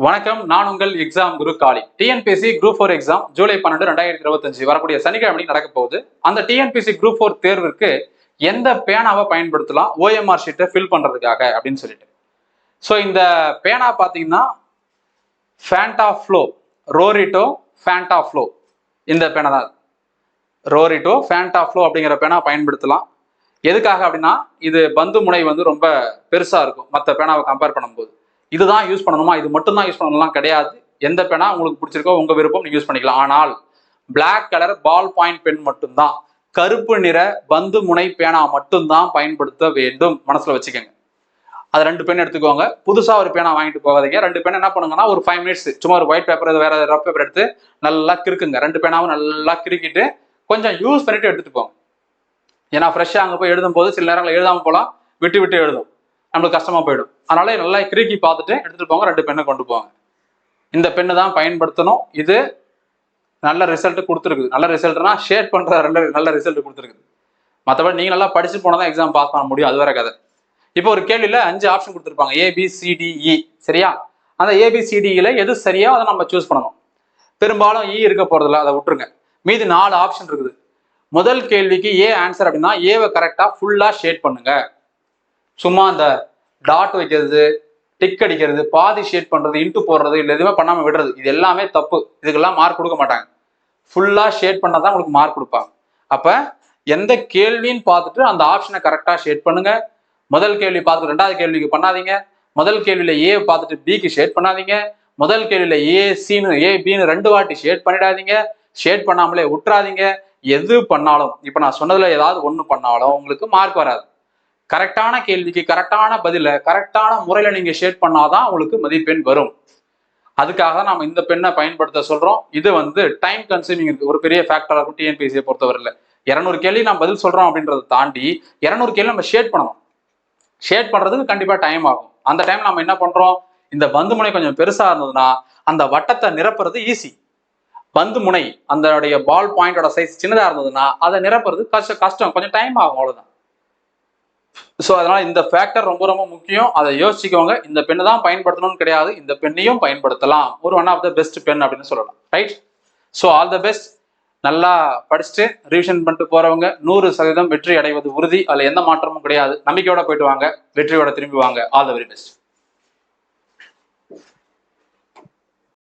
வணக்கம் நான் உங்கள் exam Guru Kali. TNPSC group four exam July பன்னெண்டு ரெண்டாயிரத்தி இருபத்தஞ்சு வரக்கூடிய சனிக்கிழமை நடக்க போகுது. அந்த டிஎன்பிஎஸ்சி குரூப் ஃபோர் தேர்விற்கு எந்த பேனாவை பயன்படுத்தலாம்? ஓஎம்ஆர் ஷீட்டை ஃபில் பண்றதுக்காக அப்படின்னு சொல்லிட்டு. ஸோ இந்த பேனா பார்த்தீங்கன்னா Fanta flow Rorito Fanta flow இந்த பேனா தான். ரோரிட்டோ ஃபேண்டா ஃப்ளோ அப்படிங்கிற பேனா பயன்படுத்தலாம். எதுக்காக அப்படின்னா இது பந்து முனை வந்து ரொம்ப பெருசா இருக்கும். மற்ற பேனாவை கம்பேர் பண்ணும்போது. இதுதான் யூஸ் பண்ணணுமா? இது மட்டும்தான் யூஸ் பண்ணணும்லாம் கிடையாது. எந்த பேனா உங்களுக்கு பிடிச்சிருக்கோ உங்க விருப்பம் நீங்க யூஸ் பண்ணிக்கலாம். ஆனால் black colour ball point pen மட்டும்தான். கருப்பு நிற பந்து முனை பேனா மட்டும்தான் பயன்படுத்த வேண்டும். மனசுல வச்சுக்கோங்க. அது ரெண்டு பெண் எடுத்துக்கோங்க. புதுசா ஒரு பேனா வாங்கிட்டு போகாதீங்க. ரெண்டு பேன் என்ன பண்ணுங்கன்னா ஒரு ஃபைவ் மினிட்ஸ் சும்மா ஒரு ஒயிட் பேப்பர் வேற ரஃப் பேப்பர் எடுத்து நல்லா கிறுக்குங்க. ரெண்டு பேனாவும் நல்லா கிறுக்கிட்டு கொஞ்சம் யூஸ் பண்ணிட்டு எடுத்துட்டு போங்க. ஏன்னா ஃப்ரெஷ்ஷாக அங்கே போய் எழுதும் போது சில நேரங்களில் எழுதாம போகலாம். விட்டு விட்டு எழுதும். நம்மளுக்கு கஷ்டமா போயிடும். அதனால நல்லா கிறுக்கி பார்த்துட்டு எடுத்துட்டு போங்க ரெண்டு பெண்ணை கொண்டு போவாங்க இந்த பெண்ணை தான் பயன்படுத்தணும். இது நல்ல ரிசல்ட் கொடுத்துருக்குது. நல்ல ரிசல்ட்னா ஷேட் பண்ற ரெண்டு நல்ல ரிசல்ட் கொடுத்துருக்குது. மற்றபடி நீங்க நல்லா படிச்சு போனால் தான் எக்ஸாம் பாஸ் பண்ண முடியும். அது வேற கதை. இப்போ ஒரு கேள்வியில அஞ்சு ஆப்ஷன் கொடுத்துருப்பாங்க. A B C D E e. சரியா? அந்த ஏபிசிடிஇல எது சரியா அதை நம்ம சூஸ் பண்ணணும். பெரும்பாலும் இ இருக்க போறதில்ல. அதை விட்டுருங்க. மீதி நாலு ஆப்ஷன் இருக்குது. முதல் கேள்விக்கு ஏ ஆன்சர் அப்படின்னா ஏவை கரெக்டா ஃபுல்லா ஷேட் பண்ணுங்க. சும்மா அந்த டாட் வைக்கிறது டிக் அடிக்கிறது பாதி ஷேட் பண்றது இன்ட்டு போடுறது இல்லை எதுவுமே பண்ணாம விடுறது. இது எல்லாமே தப்பு. இதுக்கெல்லாம் மார்க் கொடுக்க மாட்டாங்க. ஃபுல்லா ஷேட் பண்ணா தான் உங்களுக்கு மார்க் கொடுப்பாங்க. அப்ப எந்த கேள்வின்னு பார்த்துட்டு அந்த ஆப்ஷனை கரெக்டா ஷேட் பண்ணுங்க. முதல் கேள்வி பார்த்துட்டு ரெண்டாவது கேள்விக்கு பண்ணாதீங்க. முதல் கேள்வியில ஏ பார்த்துட்டு பிக்கு ஷேட் பண்ணாதீங்க. முதல் கேள்வியில ஏ சின்னு ஏ பின்னு ரெண்டு வாட்டி ஷேட் பண்ணிடாதீங்க. ஷேட் பண்ணாமலே விட்டுறாதீங்க எது பண்ணாலும் இப்போ நான் சொன்னதுல ஏதாவது ஒன்று பண்ணாலும் உங்களுக்கு மார்க் வராது. கரெக்டான கேள்விக்கு கரெக்டான பதில கரெக்டான முறையில நீங்க ஷேட் பண்ணாதான் உங்களுக்கு மதிப்பெண் வரும். அதுக்காக தான் நம்ம இந்த பெண்ணை பயன்படுத்த சொல்றோம். இது வந்து டைம் கன்சூமிங் ஒரு பெரிய ஃபேக்டர் இருக்கும் டிஎன்பிசியை பொறுத்தவரையில். இரநூறு கேள்வி நம்ம பதில் சொல்றோம் அப்படின்றத தாண்டி இரநூறு கேள்வி நம்ம ஷேட் பண்ணணும். ஷேட் பண்றதுக்கு கண்டிப்பா டைம் ஆகும். அந்த டைம் நம்ம என்ன பண்றோம்? இந்த பந்து முனை கொஞ்சம் பெருசா இருந்ததுன்னா அந்த வட்டத்தை நிரப்புறது ஈஸி பந்து முனை அந்த பால் பாயிண்டோட சைஸ் சின்னதா இருந்ததுன்னா அதை நிரப்புறது கஷ்டம் கஷ்டம். கொஞ்சம் டைம் ஆகும் அவ்வளவுதான். ஸோ அதனால் இந்த ஃபேக்டர் ரொம்ப ரொம்ப முக்கியம். அதை யோசிச்சுக்கோங்க. இந்த பெண்ணை தான் பயன்படுத்தணும்னு கிடையாது. இந்த பெண்ணையும் பயன்படுத்தலாம். ஒரு one of the best pen அப்படின்னு சொல்லலாம். Right so all the best நல்லா படிச்சுட்டு ரிவிஷன் பண்ணிட்டு போறவங்க நூறு சதவீதம் வெற்றி அடைவது உறுதி. அதில் எந்த மாற்றமும் கிடையாது. நம்பிக்கையோட போயிட்டு வாங்க. வெற்றியோட திரும்பி வாங்க. All the very best